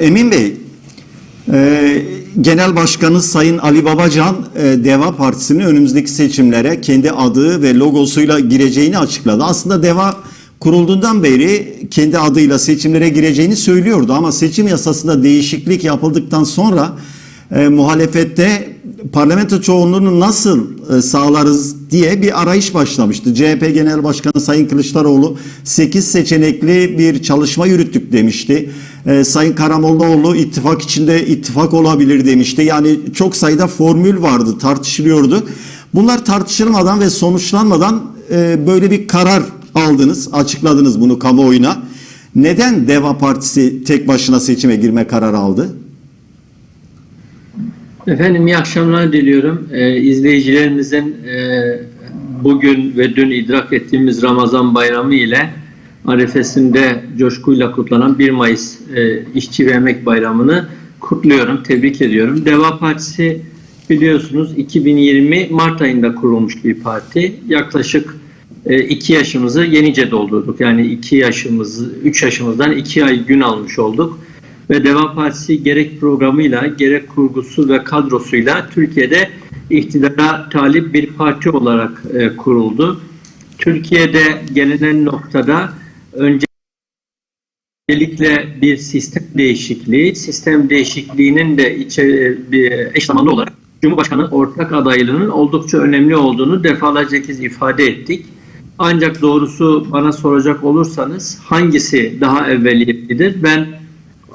Emin Bey, e, Genel Başkanı Sayın Ali Babacan e, Deva Partisi'nin önümüzdeki seçimlere kendi adı ve logosuyla gireceğini açıkladı. Aslında Deva kurulduğundan beri kendi adıyla seçimlere gireceğini söylüyordu ama seçim yasasında değişiklik yapıldıktan sonra e, muhalefette parlamento çoğunluğunu nasıl e, sağlarız diye bir arayış başlamıştı. CHP Genel Başkanı Sayın Kılıçdaroğlu 8 seçenekli bir çalışma yürüttük demişti. E, Sayın Karamollaoğlu ittifak içinde ittifak olabilir demişti. Yani çok sayıda formül vardı, tartışılıyordu. Bunlar tartışılmadan ve sonuçlanmadan e, böyle bir karar aldınız, açıkladınız bunu kamuoyuna. Neden Deva Partisi tek başına seçime girme kararı aldı? Efendim iyi akşamlar diliyorum. Ee, izleyicilerimizin e, bugün ve dün idrak ettiğimiz Ramazan bayramı ile arifesinde coşkuyla kutlanan 1 Mayıs e, İşçi ve Emek Bayramı'nı kutluyorum, tebrik ediyorum. Deva Partisi biliyorsunuz 2020 Mart ayında kurulmuş bir parti. Yaklaşık 2 yaşımızı yenice doldurduk. Yani 2 yaşımızı, 3 yaşımızdan 2 ay gün almış olduk ve Deva Partisi gerek programıyla gerek kurgusu ve kadrosuyla Türkiye'de iktidara talip bir parti olarak e, kuruldu. Türkiye'de gelinen noktada öncelikle bir sistem değişikliği, sistem değişikliğinin de içe, bir eş zamanlı olarak Cumhurbaşkanı ortak adaylığının oldukça önemli olduğunu defalarca kez ifade ettik. Ancak doğrusu bana soracak olursanız hangisi daha evveliyetlidir? Ben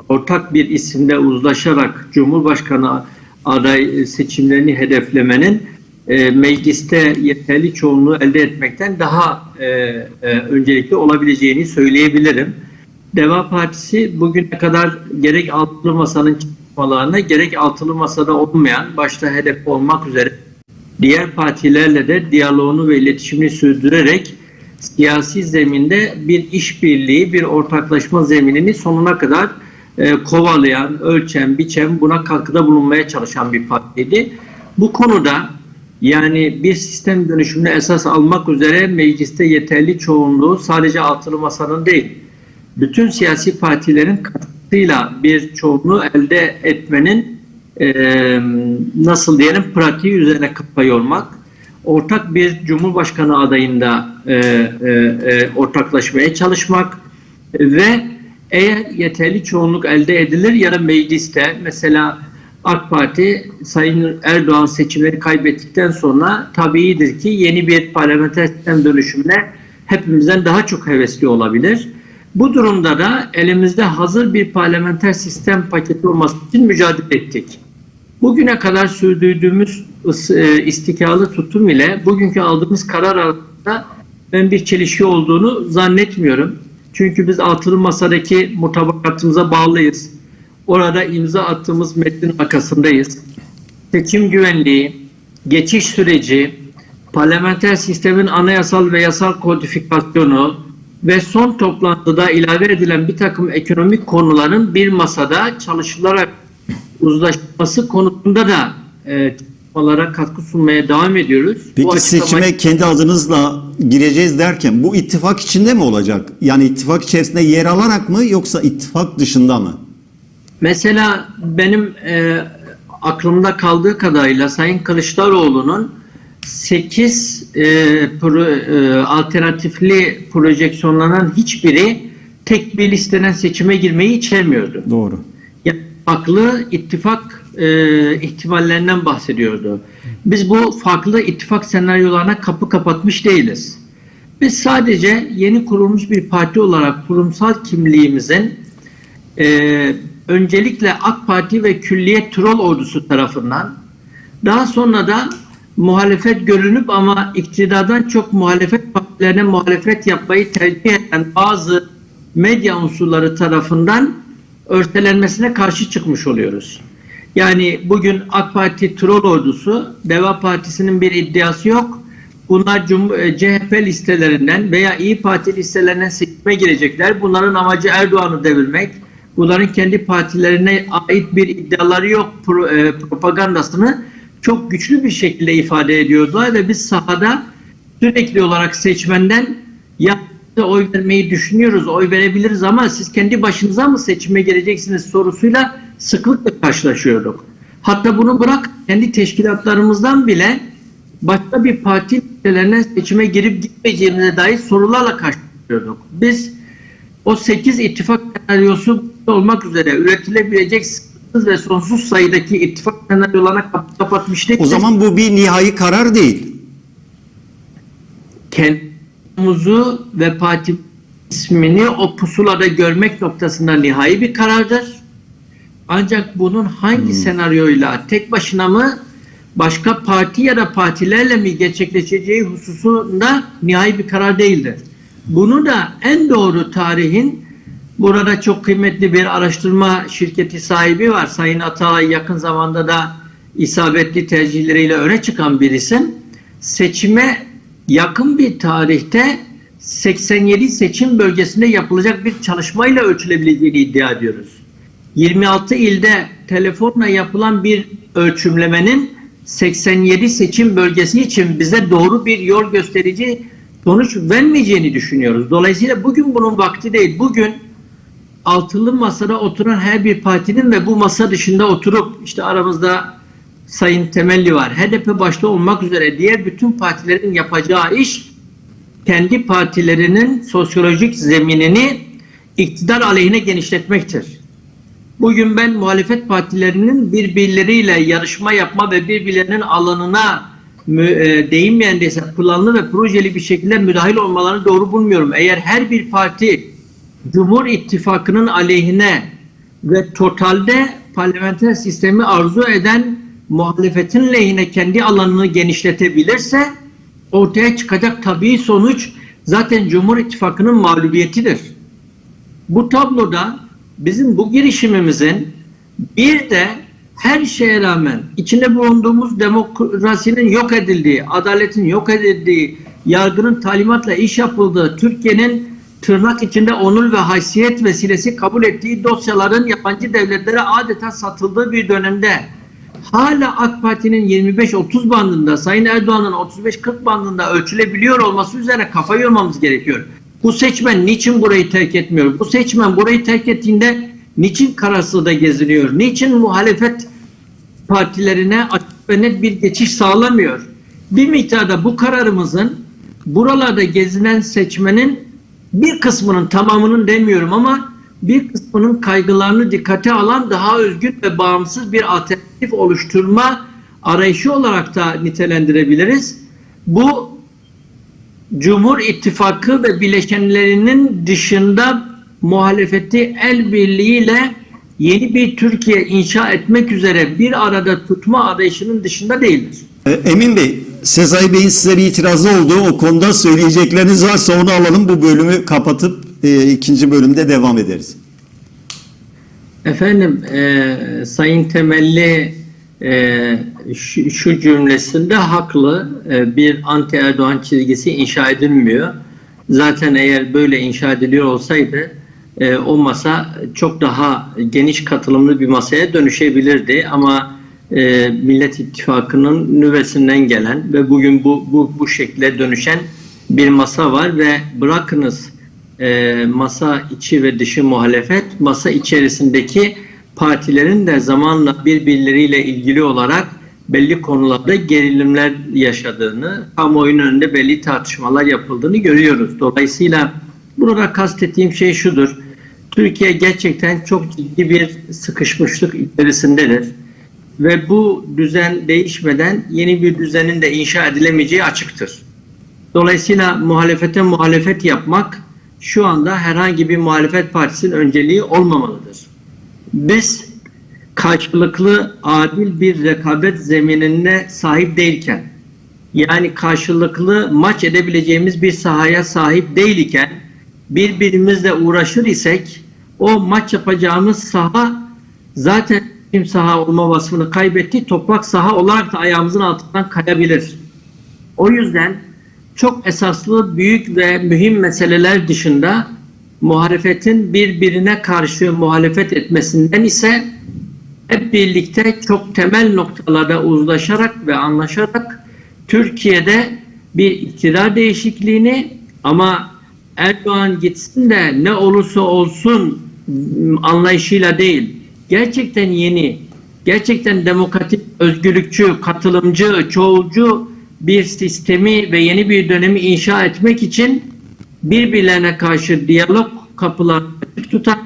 ortak bir isimde uzlaşarak Cumhurbaşkanı aday seçimlerini hedeflemenin e, mecliste yeterli çoğunluğu elde etmekten daha e, e, öncelikli olabileceğini söyleyebilirim. Deva Partisi bugüne kadar gerek altılı masanın çalışmalarına gerek altılı masada olmayan başta hedef olmak üzere diğer partilerle de diyaloğunu ve iletişimini sürdürerek siyasi zeminde bir işbirliği, bir ortaklaşma zeminini sonuna kadar e, kovalayan, ölçen, biçen, buna katkıda bulunmaya çalışan bir partiydi. Bu konuda yani bir sistem dönüşümünü esas almak üzere mecliste yeterli çoğunluğu sadece altılı masanın değil, bütün siyasi partilerin katkısıyla bir çoğunluğu elde etmenin e, nasıl diyelim pratiği üzerine kafa yormak, ortak bir cumhurbaşkanı adayında e, e, e, ortaklaşmaya çalışmak ve eğer yeterli çoğunluk elde edilir ya da mecliste mesela AK Parti Sayın Erdoğan seçimleri kaybettikten sonra tabiidir ki yeni bir parlamenter sistem dönüşümüne hepimizden daha çok hevesli olabilir. Bu durumda da elimizde hazır bir parlamenter sistem paketi olması için mücadele ettik. Bugüne kadar sürdürdüğümüz e, istikrarlı tutum ile bugünkü aldığımız karar arasında ben bir çelişki olduğunu zannetmiyorum. Çünkü biz altılı masadaki mutabakatımıza bağlıyız. Orada imza attığımız metnin arkasındayız. Seçim güvenliği, geçiş süreci, parlamenter sistemin anayasal ve yasal kodifikasyonu ve son toplantıda ilave edilen bir takım ekonomik konuların bir masada çalışılarak uzlaşması konusunda da e, çalışmalara katkı sunmaya devam ediyoruz. Peki Bu açıklama- seçime kendi adınızla gireceğiz derken bu ittifak içinde mi olacak? Yani ittifak içerisinde yer alarak mı yoksa ittifak dışında mı? Mesela benim e, aklımda kaldığı kadarıyla Sayın Kılıçdaroğlu'nun 8 e, pro, e, alternatifli projeksiyonlanan hiçbiri tek bir listeden seçime girmeyi içermiyordu. Doğru. Yani farklı ittifak e, ihtimallerinden bahsediyordu. Biz bu farklı ittifak senaryolarına kapı kapatmış değiliz. Biz sadece yeni kurulmuş bir parti olarak kurumsal kimliğimizin e, öncelikle AK Parti ve Külliyet Troll Ordusu tarafından daha sonra da muhalefet görünüp ama iktidardan çok muhalefet partilerine muhalefet yapmayı tercih eden bazı medya unsurları tarafından örtelenmesine karşı çıkmış oluyoruz. Yani bugün AK Parti troll ordusu, Deva Partisi'nin bir iddiası yok. Bunlar Cum e, CHP listelerinden veya İyi Parti listelerinden seçime girecekler. Bunların amacı Erdoğan'ı devirmek. Bunların kendi partilerine ait bir iddiaları yok. Pro, e, propagandasını çok güçlü bir şekilde ifade ediyordular ve biz sahada sürekli olarak seçmenden ya oy vermeyi düşünüyoruz, oy verebiliriz ama siz kendi başınıza mı seçime geleceksiniz sorusuyla sıklıkla karşılaşıyorduk. Hatta bunu bırak kendi teşkilatlarımızdan bile başka bir parti listelerine seçime girip gitmeyeceğimize dair sorularla karşılaşıyorduk. Biz o 8 ittifak senaryosu olmak üzere üretilebilecek sınırsız ve sonsuz sayıdaki ittifak senaryolarına kapatmıştık. O zaman bu bir nihai karar değil. kendimizi ve parti ismini o pusulada görmek noktasında nihai bir karardır. Ancak bunun hangi senaryoyla tek başına mı başka parti ya da partilerle mi gerçekleşeceği hususunda nihai bir karar değildir. Bunu da en doğru tarihin burada çok kıymetli bir araştırma şirketi sahibi var. Sayın Atalay yakın zamanda da isabetli tercihleriyle öne çıkan bir isim. Seçime yakın bir tarihte 87 seçim bölgesinde yapılacak bir çalışmayla ölçülebileceğini iddia ediyoruz. 26 ilde telefonla yapılan bir ölçümlemenin 87 seçim bölgesi için bize doğru bir yol gösterici sonuç vermeyeceğini düşünüyoruz. Dolayısıyla bugün bunun vakti değil. Bugün altılı masada oturan her bir partinin ve bu masa dışında oturup işte aramızda Sayın Temelli var. HDP başta olmak üzere diğer bütün partilerin yapacağı iş kendi partilerinin sosyolojik zeminini iktidar aleyhine genişletmektir. Bugün ben muhalefet partilerinin birbirleriyle yarışma yapma ve birbirlerinin alanına e, deyim mühendisi planlı ve projeli bir şekilde müdahil olmalarını doğru bulmuyorum. Eğer her bir parti Cumhur İttifakı'nın aleyhine ve totalde parlamenter sistemi arzu eden muhalefetin lehine kendi alanını genişletebilirse ortaya çıkacak tabii sonuç zaten Cumhur İttifakı'nın mağlubiyetidir. Bu tabloda bizim bu girişimimizin bir de her şeye rağmen içinde bulunduğumuz demokrasinin yok edildiği, adaletin yok edildiği, yargının talimatla iş yapıldığı, Türkiye'nin tırnak içinde onur ve haysiyet vesilesi kabul ettiği dosyaların yabancı devletlere adeta satıldığı bir dönemde hala AK Parti'nin 25-30 bandında, Sayın Erdoğan'ın 35-40 bandında ölçülebiliyor olması üzerine kafa yormamız gerekiyor. Bu seçmen niçin burayı terk etmiyor? Bu seçmen burayı terk ettiğinde niçin kararsızda geziniyor? Niçin muhalefet partilerine net bir geçiş sağlamıyor? Bir miktarda bu kararımızın buralarda gezinen seçmenin bir kısmının tamamının demiyorum ama bir kısmının kaygılarını dikkate alan daha özgür ve bağımsız bir alternatif oluşturma arayışı olarak da nitelendirebiliriz. Bu Cumhur İttifakı ve bileşenlerinin dışında muhalefeti el birliğiyle yeni bir Türkiye inşa etmek üzere bir arada tutma arayışının dışında değildir. E, Emin Bey, Sezai Bey'in size bir itirazı oldu. O konuda söyleyecekleriniz varsa onu alalım. Bu bölümü kapatıp e, ikinci bölümde devam ederiz. Efendim e, Sayın Temelli e, şu, şu cümlesinde haklı. E, bir anti Erdoğan çizgisi inşa edilmiyor. Zaten eğer böyle inşa ediliyor olsaydı e, o masa çok daha geniş katılımlı bir masaya dönüşebilirdi. Ama e, Millet İttifakı'nın nüvesinden gelen ve bugün bu, bu, bu şekilde dönüşen bir masa var ve bırakınız e, masa içi ve dışı muhalefet, masa içerisindeki partilerin de zamanla birbirleriyle ilgili olarak belli konularda gerilimler yaşadığını, kamuoyunun önünde belli tartışmalar yapıldığını görüyoruz. Dolayısıyla burada kastettiğim şey şudur. Türkiye gerçekten çok ciddi bir sıkışmışlık içerisindedir. Ve bu düzen değişmeden yeni bir düzenin de inşa edilemeyeceği açıktır. Dolayısıyla muhalefete muhalefet yapmak şu anda herhangi bir muhalefet partisinin önceliği olmamalıdır. Biz karşılıklı adil bir rekabet zeminine sahip değilken yani karşılıklı maç edebileceğimiz bir sahaya sahip değil iken birbirimizle uğraşır isek o maç yapacağımız saha zaten kim saha olma vasfını kaybetti toprak saha olarak da ayağımızın altından kayabilir. O yüzden çok esaslı büyük ve mühim meseleler dışında muhalefetin birbirine karşı muhalefet etmesinden ise hep birlikte çok temel noktalarda uzlaşarak ve anlaşarak Türkiye'de bir iktidar değişikliğini ama Erdoğan gitsin de ne olursa olsun m, anlayışıyla değil. Gerçekten yeni, gerçekten demokratik, özgürlükçü, katılımcı, çoğulcu bir sistemi ve yeni bir dönemi inşa etmek için birbirlerine karşı diyalog kapılarını tutan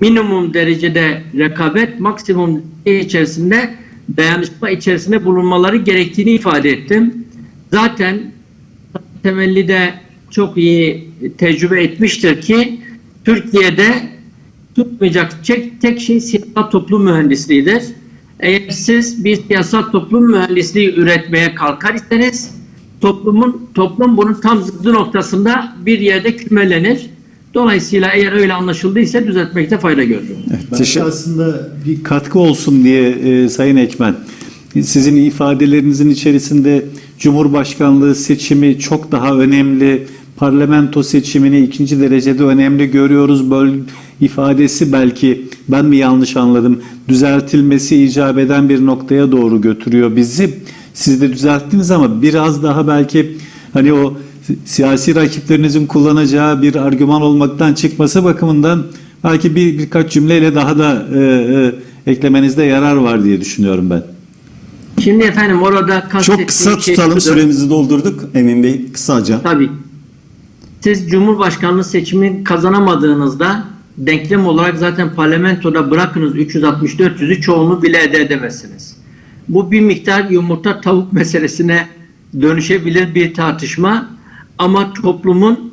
minimum derecede rekabet, maksimum içerisinde dayanışma içerisinde bulunmaları gerektiğini ifade ettim. Zaten temelli de çok iyi tecrübe etmiştir ki Türkiye'de tutmayacak tek, tek şey siyasal toplum mühendisliğidir. Eğer siz bir siyasal toplum mühendisliği üretmeye kalkar iseniz toplumun toplum bunun tam zıddı noktasında bir yerde kümelenir. Dolayısıyla eğer öyle anlaşıldıysa düzeltmekte fayda görürüm. Ben de Teşekkür- aslında bir katkı olsun diye e, Sayın Ekmen, sizin ifadelerinizin içerisinde Cumhurbaşkanlığı seçimi çok daha önemli, parlamento seçimini ikinci derecede önemli görüyoruz. Böl ifadesi belki ben mi yanlış anladım, düzeltilmesi icap eden bir noktaya doğru götürüyor bizi. Siz de düzelttiniz ama biraz daha belki hani o siyasi rakiplerinizin kullanacağı bir argüman olmaktan çıkması bakımından belki bir birkaç cümleyle daha da e, e, eklemenizde yarar var diye düşünüyorum ben. Şimdi efendim orada Çok kısa şey tutalım şudur. süremizi doldurduk Emin Bey kısaca. Tabii. Siz Cumhurbaşkanlığı seçimi kazanamadığınızda denklem olarak zaten parlamentoda bırakınız 360-400'ü çoğunluğu bile elde edemezsiniz. Bu bir miktar yumurta tavuk meselesine dönüşebilir bir tartışma ama toplumun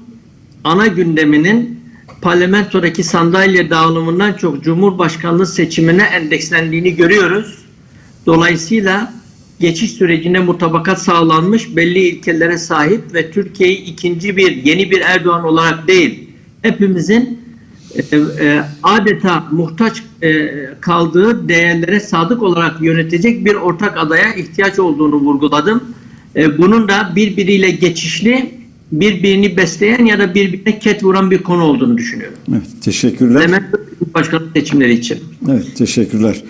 ana gündeminin parlamentodaki sandalye dağılımından çok Cumhurbaşkanlığı seçimine endekslendiğini görüyoruz. Dolayısıyla geçiş sürecinde mutabakat sağlanmış, belli ilkelere sahip ve Türkiye'yi ikinci bir, yeni bir Erdoğan olarak değil, hepimizin e, e, adeta muhtaç e, kaldığı değerlere sadık olarak yönetecek bir ortak adaya ihtiyaç olduğunu vurguladım. E, bunun da birbiriyle geçişli, birbirini besleyen ya da birbirine ket vuran bir konu olduğunu düşünüyorum. Evet, teşekkürler. Hemen başkanlık seçimleri için. Evet, teşekkürler.